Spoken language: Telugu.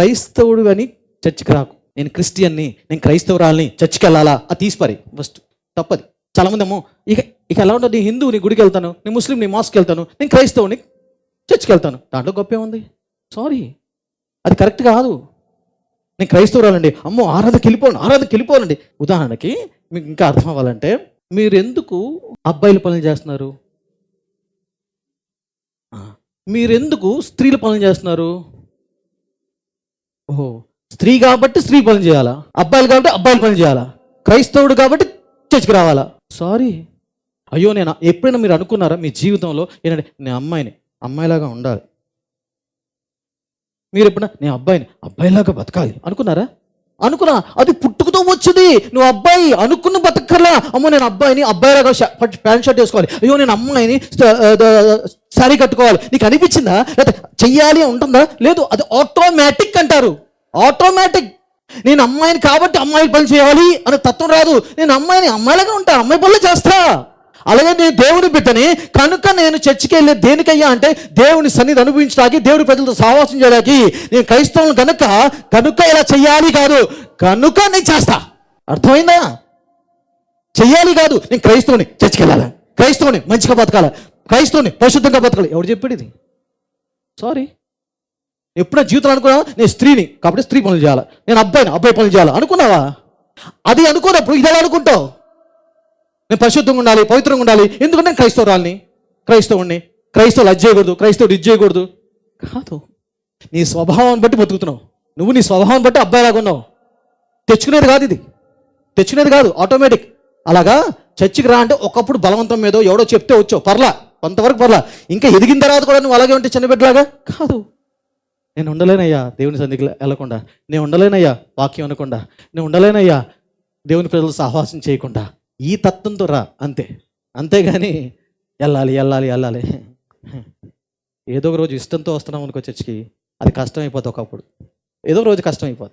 క్రైస్తవుడు అని చర్చికి రాకు. నేను క్రిస్టియన్ని నేను క్రైస్తవురాల్ని చర్చికి వెళ్ళాలా అది తీసిపారి ఫస్ట్ తప్పది. చాలామంది ఏమో ఇక ఇక ఎలా ఉంటుంది? నీ హిందువు నీ గుడికి వెళ్తాను నీ ముస్లిం నీ మాస్కి వెళ్తాను నేను క్రైస్తవుని చర్చికి వెళ్తాను. దాంట్లో గొప్ప ఏముంది? సారీ అది కరెక్ట్ కాదు. నేను క్రైస్తవురాలండి. అమ్మో ఆరాధకి వెళ్ళిపోను ఆరాధకి వెళ్ళిపోనండి. ఉదాహరణకి మీకు ఇంకా అర్థం అవ్వాలంటే మీరు ఎందుకు అబ్బాయిలు పనులు చేస్తున్నారు? మీరెందుకు స్త్రీల పనులు చేస్తున్నారు? ఓహో. స్త్రీ కాబట్టి స్త్రీ పని చేయాలా? అబ్బాయిలు కాబట్టి అబ్బాయిలు పని చేయాలా? క్రైస్తవుడు కాబట్టి చర్చికి రావాలా? సారీ. అయ్యో నేను ఎప్పుడైనా మీరు అనుకున్నారా? మీ జీవితంలో ఏంటంటే నేను అమ్మాయిని అమ్మాయిలాగా ఉండాలి. మీరు ఎప్పుడైనా నేను అబ్బాయిని అబ్బాయిలాగా బతకాలి అనుకున్నారా? అనుకున్నా అది పుట్టుకతో వచ్చింది. నువ్వు అబ్బాయి అనుకున్న బతకర్లా. అమ్మో నేను అబ్బాయిని అబ్బాయిలాగా ప్యాంట్ షర్ట్ వేసుకోవాలి. అయ్యో నేను అమ్మాయిని శారీ కట్టుకోవాలి. నీకు అనిపించిందా? లేకపోతే చెయ్యాలి అని ఉంటుందా? లేదు అది ఆటోమేటిక్ అంటారు. ఆటోమేటిక్ నేను అమ్మాయిని కాబట్టి అమ్మాయి పని చేయాలి అనే తత్వం రాదు. నేను అమ్మాయిని అమ్మాయిలాగా ఉంటా అమ్మాయి పనులు చేస్తా. అలాగే నేను దేవుని బిడ్డని కనుక నేను చర్చికి వెళ్ళే దేనికయ్యా అంటే దేవుని సన్నిధి అనుభవించడానికి దేవుడి ప్రజలతో సహవాసం చేయడానికి. నేను క్రైస్తవులను కనుక కనుక ఇలా చెయ్యాలి కాదు. కనుక నేను చేస్తా. అర్థమైందా? చెయ్యాలి కాదు. నేను క్రైస్తవుని చర్చికి వెళ్ళాలి. క్రైస్తవుని మంచిగా బతకాల. క్రైస్తవుని పరిశుద్ధంగా బతకాలి. ఎవడు చెప్పాడు ఇది? సారీ ఎప్పుడో జీవితంలో అనుకున్నా నేను స్త్రీని. కాబట్టి స్త్రీ పనులు చేయాలి. నేను అబ్బాయిని అబ్బాయి పనులు చేయాలి. అనుకున్నావా? అది అనుకోనప్పుడు ఇది ఎలా అనుకుంటావు? నేను పరిశుద్ధంగా ఉండాలి పవిత్రంగా ఉండాలి. ఎందుకంటే నేను క్రైస్తవురాల్ని. క్రైస్తవుడిని క్రైస్తవులు అది చేయకూడదు క్రైస్తవుడు ఇది చేయకూడదు. కాదు. నీ స్వభావాన్ని బట్టి బతుకుతున్నావు. నువ్వు నీ స్వభావాన్ని బట్టి అబ్బాయిలాగా ఉన్నావు. తెచ్చుకునేది కాదు ఇది. తెచ్చుకునేది కాదు ఆటోమేటిక్ అలాగా? చర్చికి రా అంటే ఒకప్పుడు బలవంతం మీదో ఎవడో చెప్తే వచ్చావు. పర్లా. కొంతవరకు పర్లా. ఇంకా ఎదిగిన తర్వాత కూడా నువ్వు అలాగే ఉంటే చిన్న కాదు. నేను ఉండలేనయ్యా దేవుని సన్నిధికి వెళ్ళకుండా. నేను ఉండలేనయ్యా వాక్యం అనకుండా నేను ఉండలేనయ్యా దేవుని ప్రజలు సహవాసం చేయకుండా. ఈ తత్వంతో రా అంతే. అంతేగాని వెళ్ళాలి వెళ్ళాలి వెళ్ళాలి ఏదో ఒక రోజు ఇష్టంతో వస్తున్నాం అనుకో చర్చికి అది కష్టం ఒకప్పుడు. ఏదో ఒక రోజు కష్టం అయిపోతుంది